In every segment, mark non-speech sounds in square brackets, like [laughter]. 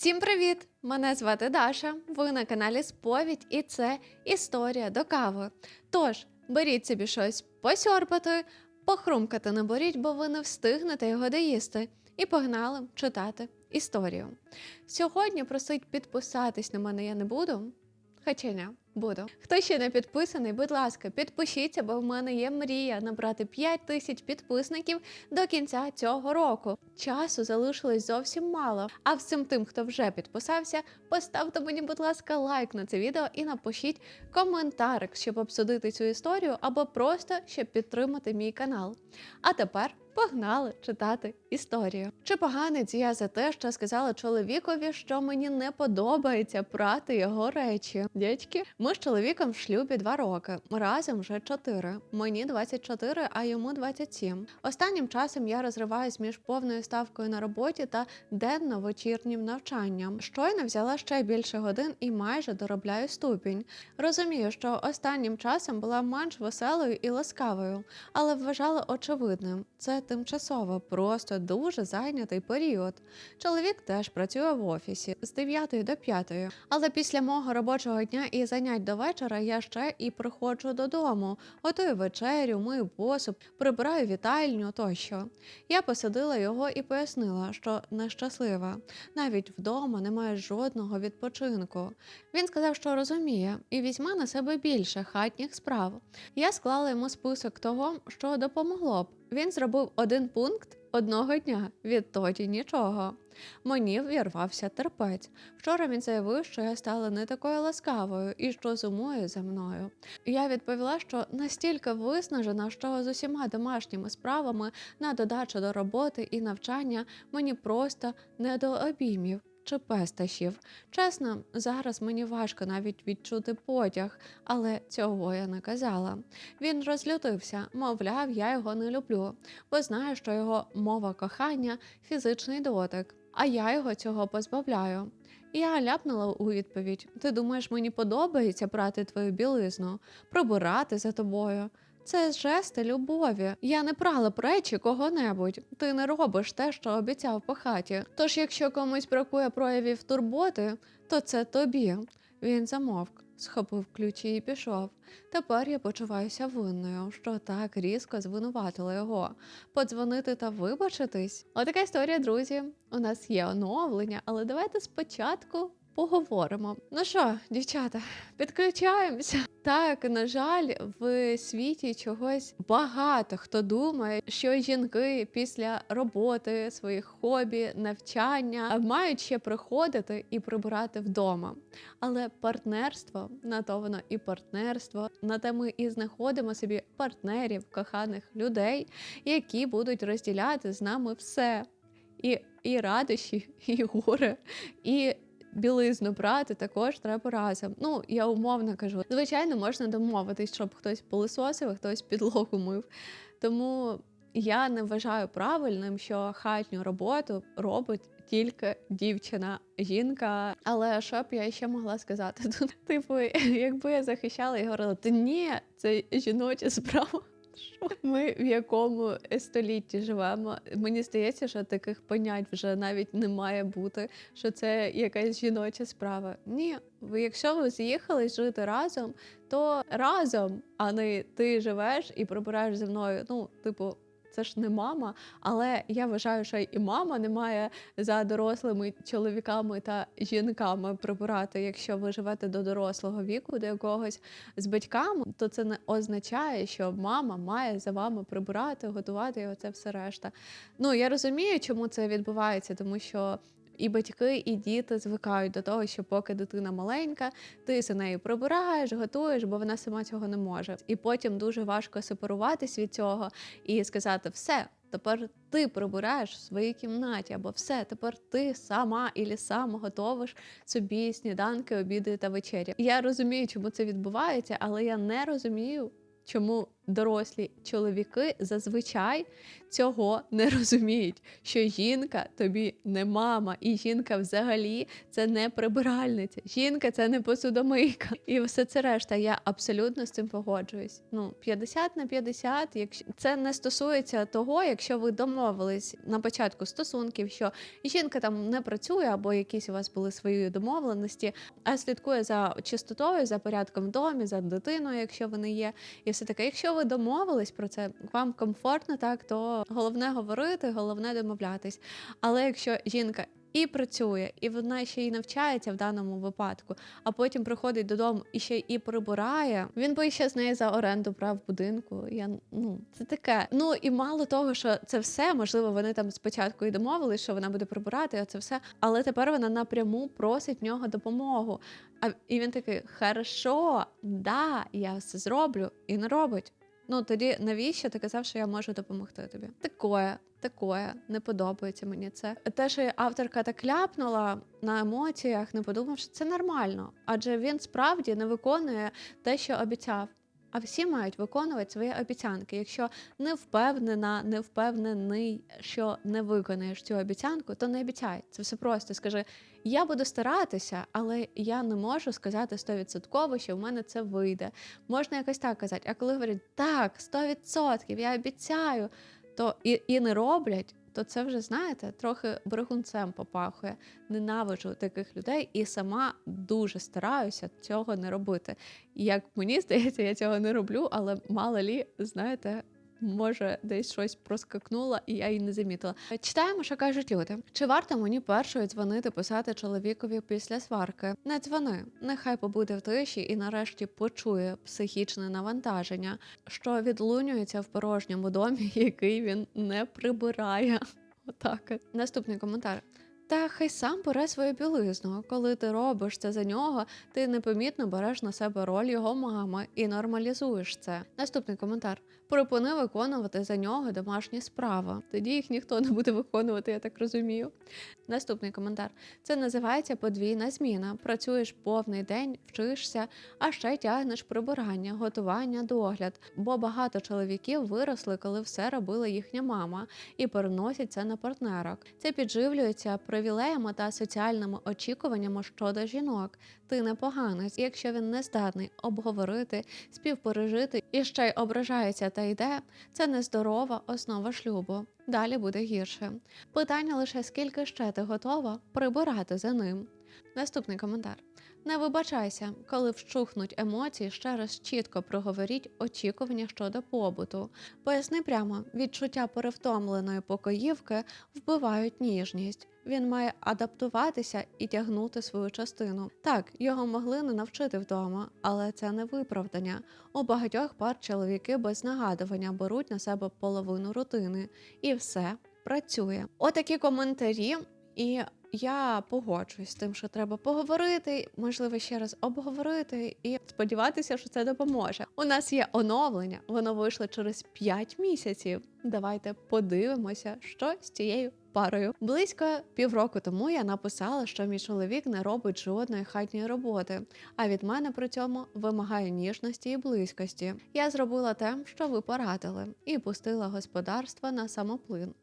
Всім привіт! Мене звати Даша. Ви на каналі Сповідь, і це історія до кави. Тож беріть собі щось посьорпати, похрумкати не беріть, бо ви не встигнете його доїсти. І погнали читати історію. Сьогодні просить підписатись на мене я не буду. Хоча ні, буду. Хто ще не підписаний, будь ласка, підпишіться, бо в мене є мрія набрати 5 тисяч підписників до кінця цього року. Часу залишилось зовсім мало. А всім тим, хто вже підписався, поставте мені, будь ласка, лайк на це відео і напишіть коментарик, щоб обсудити цю історію, або просто щоб підтримати мій канал. А тепер погнали читати історію. Чи поганець я за те, що сказала чоловікові, що мені не подобається прати його речі? Дядьки, ми з чоловіком в шлюбі два роки. Разом вже чотири. Мені 24, а йому 27. Останнім часом я розриваюсь між повною ставкою на роботі та денно-вечірнім навчанням. Щойно взяла ще більше годин і майже доробляю ступінь. Розумію, що останнім часом була менш веселою і ласкавою, але вважала очевидним. Це тимчасово, просто дуже зайнятий період. Чоловік теж працює в офісі з 9 до 5, але після мого робочого дня і занять до вечора я ще і приходжу додому, готую вечерю, мию посуд, прибираю вітальню тощо. Я посадила його і пояснила, що нещаслива. Навіть вдома немає жодного відпочинку. Він сказав, що розуміє, і візьме на себе більше хатніх справ. Я склала йому список того, що допомогло б. Він зробив один пункт одного дня, відтоді нічого. Мені вірвався терпець. Вчора він заявив, що я стала не такою ласкавою і що сумує за мною. Я відповіла, що настільки виснажена, що з усіма домашніми справами на додачу до роботи і навчання мені просто не до обіймів. Чи пестощів. Чесно, зараз мені важко навіть відчути потяг, але цього я не казала. Він розлютився, мовляв, я його не люблю, бо знаю, що його мова кохання фізичний дотик, а я його цього позбавляю. Я ляпнула у відповідь: Ти думаєш, мені подобається брати твою білизну, пробирати за тобою? Це жести любові. Я не прала б речі кого-небудь. Ти не робиш те, що обіцяв по хаті. Тож, якщо комусь бракує проявів турботи, то це тобі. Він замовк, схопив ключі і пішов. Тепер я почуваюся винною, що так різко звинуватила його. Подзвонити та вибачитись. Отака історія, друзі. У нас є оновлення, але давайте спочатку. Поговоримо. Ну що, дівчата, підключаємося. Так, на жаль, в світі чогось багато хто думає, що жінки після роботи, своїх хобі, навчання мають ще приходити і прибирати вдома. Але партнерство на то воно і партнерство, на те ми і знаходимо собі партнерів, коханих людей, які будуть розділяти з нами все. І, і радощі, і горе, і білизну брати також треба разом. Ну, я умовно кажу. Звичайно, можна домовитись, щоб хтось пилисосив, а хтось підлогу мив. Тому я не вважаю правильним, що хатню роботу робить тільки дівчина, жінка. Але що б я ще могла сказати? [laughs] Тут, типу, якби я захищала і говорила, та ні, це жіноча справа. Ми в якому столітті живемо. Мені здається, що таких понять вже навіть не має бути, що це якась жіноча справа. Ні, ви, якщо ви з'їхали жити разом, то разом, а не ти живеш і прибираєш зі мною. Ну, типу. Це ж не мама, але я вважаю, що і мама не має за дорослими чоловіками та жінками прибирати. Якщо ви живете до дорослого віку, до якогось з батьками, то це не означає, що мама має за вами прибирати, готувати і оце все решта. Ну я розумію, чому це відбувається, тому що. І батьки, і діти звикають до того, що поки дитина маленька, ти за нею прибираєш, готуєш, бо вона сама цього не може. І потім дуже важко сепаруватись від цього і сказати все. Тепер ти прибираєш в своїй кімнаті, або все, тепер ти сама і сам готовиш собі сніданки, обіди та вечері. Я розумію, чому це відбувається, але я не розумію, чому дорослі чоловіки зазвичай цього не розуміють, що жінка тобі не мама, і жінка взагалі це не прибиральниця. Жінка це не посудомийка. І все це решта. Я абсолютно з цим погоджуюсь. Ну, 50 на 50, якщо це не стосується того, якщо ви домовились на початку стосунків, що жінка там не працює, або якісь у вас були свої домовленості, а слідкує за чистотою, за порядком в домі, за дитиною, якщо вони є, і все таке. Якщо ви домовились про це, вам комфортно, так то головне говорити, головне домовлятись. Але якщо жінка і працює, і вона ще й навчається в даному випадку, а потім приходить додому і ще і прибирає. Він би ще з нею за оренду прав будинку. Я ну це таке. Ну і мало того, що це все можливо, вони там спочатку і домовились, що вона буде прибирати, а це все. Але тепер вона напряму просить в нього допомогу. А і він такий: хорошо, да, я все зроблю, і не робить. Ну тоді навіщо ти казав, що я можу допомогти тобі? Такое, такое, не подобається мені це. Те, що авторка так ляпнула на емоціях, не подумавши, це нормально, адже він справді не виконує те, що обіцяв. А всі мають виконувати свої обіцянки. Якщо не впевнена, не впевнений, що не виконаєш цю обіцянку, то не обіцяй. Це все просто. Скажи: я буду старатися, але я не можу сказати стовідсотково, що в мене це вийде. Можна якось так казати. А коли говорять так, 100%, я обіцяю, то і, і не роблять. То це вже знаєте, трохи брехунцем попахує. Ненавиджу таких людей і сама дуже стараюся цього не робити. Як мені здається, я цього не роблю, але мало лі, знаєте, може, десь щось проскакнуло, і я її не замітила. Читаємо, що кажуть люди. Чи варто мені першою дзвонити, писати чоловікові після сварки? Не дзвони, нехай побуде в тиші і нарешті почує психічне навантаження, що відлунюється в порожньому домі, [laughs] який він не прибирає. Отак. Наступний коментар. Та хай сам бере свою білизну. Коли ти робиш це за нього, ти непомітно береш на себе роль його мами і нормалізуєш це. Наступний коментар: припини виконувати за нього домашні справи. Тоді їх ніхто не буде виконувати, я так розумію. Наступний коментар: це називається подвійна зміна. Працюєш повний день, вчишся, а ще тягнеш прибирання, готування, догляд. Бо багато чоловіків виросли, коли все робила їхня мама, і переносять це на партнерок. Це підживлюється привілеями та соціальними очікуваннями щодо жінок. Ти непоганець, якщо він не здатний обговорити, співпережити і ще й ображається та йде, це нездорова основа шлюбу. Далі буде гірше. Питання лише скільки ще ти готова прибирати за ним. Наступний коментар. Не вибачайся, коли вщухнуть емоції, ще раз чітко проговоріть очікування щодо побуту. Поясни прямо, відчуття перевтомленої покоївки вбивають ніжність. Він має адаптуватися і тягнути свою частину. Так, його могли не навчити вдома, але це не виправдання. У багатьох пар чоловіки без нагадування беруть на себе половину рутини, і все працює. Отакі коментарі і. Я погоджуюсь з тим, що треба поговорити, можливо, ще раз обговорити і сподіватися, що це допоможе. У нас є оновлення, воно вийшло через 5 місяців. Давайте подивимося, що з цією парою. Близько півроку тому я написала, що мій чоловік не робить жодної хатньої роботи, а від мене при цьому вимагає ніжності і близькості. Я зробила те, що ви порадили, і пустила господарство на самоплин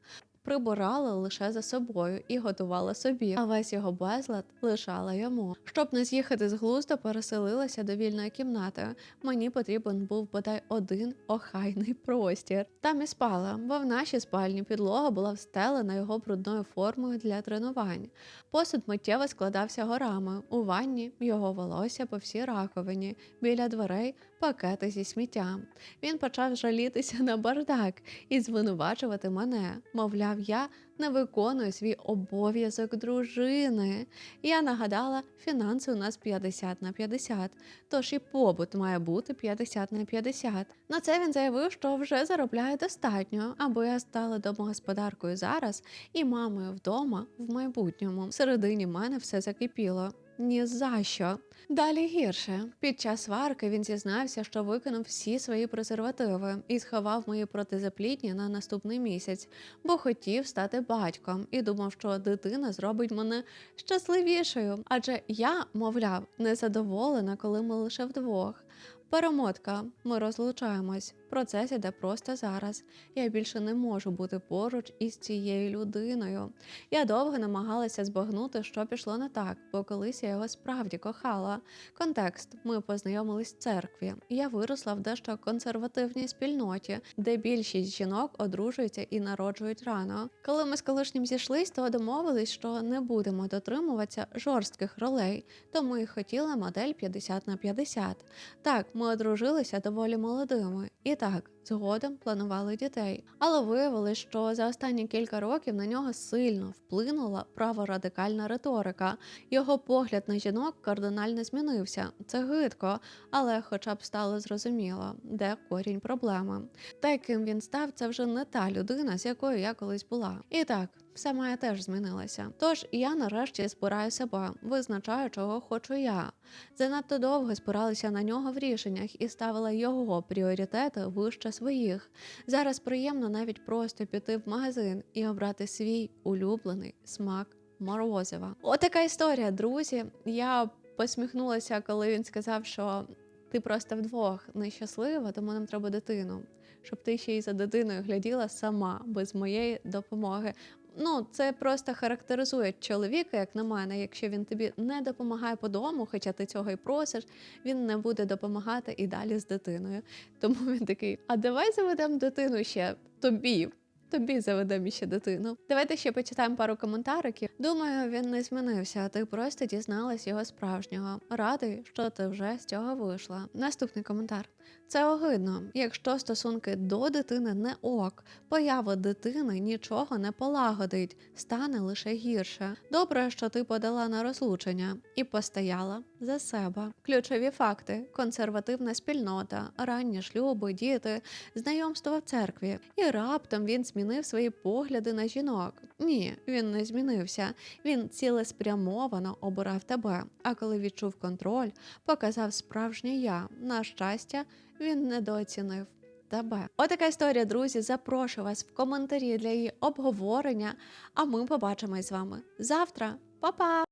прибирала лише за собою і готувала собі, а весь його безлад лишала йому. Щоб не з'їхати з глузду, переселилася до вільної кімнати. Мені потрібен був бодай один охайний простір. Там і спала, бо в нашій спальні підлога була встелена його брудною формою для тренувань. Посуд миттєво складався горами. У ванні його волосся по всій раковині, біля дверей пакети зі сміттям. Він почав жалітися на бардак і звинувачувати мене. Мовляв, я не виконую свій обов'язок дружини. Я нагадала, фінанси у нас 50 на 50, тож і побут має бути 50 на 50. На це він заявив, що вже заробляє достатньо, аби я стала домогосподаркою зараз і мамою вдома в майбутньому. Всередині мене все закипіло. Ні за що. Далі гірше. Під час сварки він зізнався, що викинув всі свої презервативи і сховав мої протизаплідні на наступний місяць, бо хотів стати батьком і думав, що дитина зробить мене щасливішою. Адже я, мовляв, незадоволена, коли ми лише вдвох. Перемотка, ми розлучаємось. Процес іде просто зараз. Я більше не можу бути поруч із цією людиною. Я довго намагалася збагнути, що пішло не так, бо колись я його справді кохала. Контекст: ми познайомились в церкві. Я виросла в дещо консервативній спільноті, де більшість жінок одружуються і народжують рано. Коли ми з колишнім зійшлись, то домовились, що не будемо дотримуватися жорстких ролей, тому і хотіла модель 50 на 50. Так, ми одружилися доволі молодими, і так, згодом планували дітей. Але виявилось, що за останні кілька років на нього сильно вплинула праворадикальна риторика. Його погляд на жінок кардинально змінився. Це гидко, але хоча б стало зрозуміло, де корінь проблеми. Та, яким він став, це вже не та людина, з якою я колись була. І так, все моє теж змінилося. Тож я нарешті збираю себе, визначаю, чого хочу я. Занадто довго спиралася на нього в рішеннях і ставила його пріоритети вище своїх. Зараз приємно навіть просто піти в магазин і обрати свій улюблений смак морозива. Отака історія, друзі. Я посміхнулася, коли він сказав, що ти просто вдвох нещаслива, тому нам треба дитину. Щоб ти ще й за дитиною гляділа сама без моєї допомоги. Ну, це просто характеризує чоловіка, як на мене. Якщо він тобі не допомагає по дому, хоча ти цього і просиш, він не буде допомагати і далі з дитиною. Тому він такий: а давай заведемо дитину ще тобі. Тобі заведемо ще дитину. Давайте ще почитаємо пару коментариків. Думаю, він не змінився, а ти просто дізналась його справжнього. Радий, що ти вже з цього вийшла. Наступний коментар. Це огидно, якщо стосунки до дитини не ок, поява дитини нічого не полагодить, стане лише гірше. Добре, що ти подала на розлучення і постояла за себе. Ключові факти: консервативна спільнота, ранні шлюби, діти, знайомство в церкві. І раптом він змінив свої погляди на жінок. Ні, він не змінився. Він цілеспрямовано обирав тебе. А коли відчув контроль, показав справжнє я. На щастя, він недооцінив. Тебе. Отака історія, друзі. Запрошую вас в коментарі для її обговорення. А ми побачимось з вами завтра. Па-па!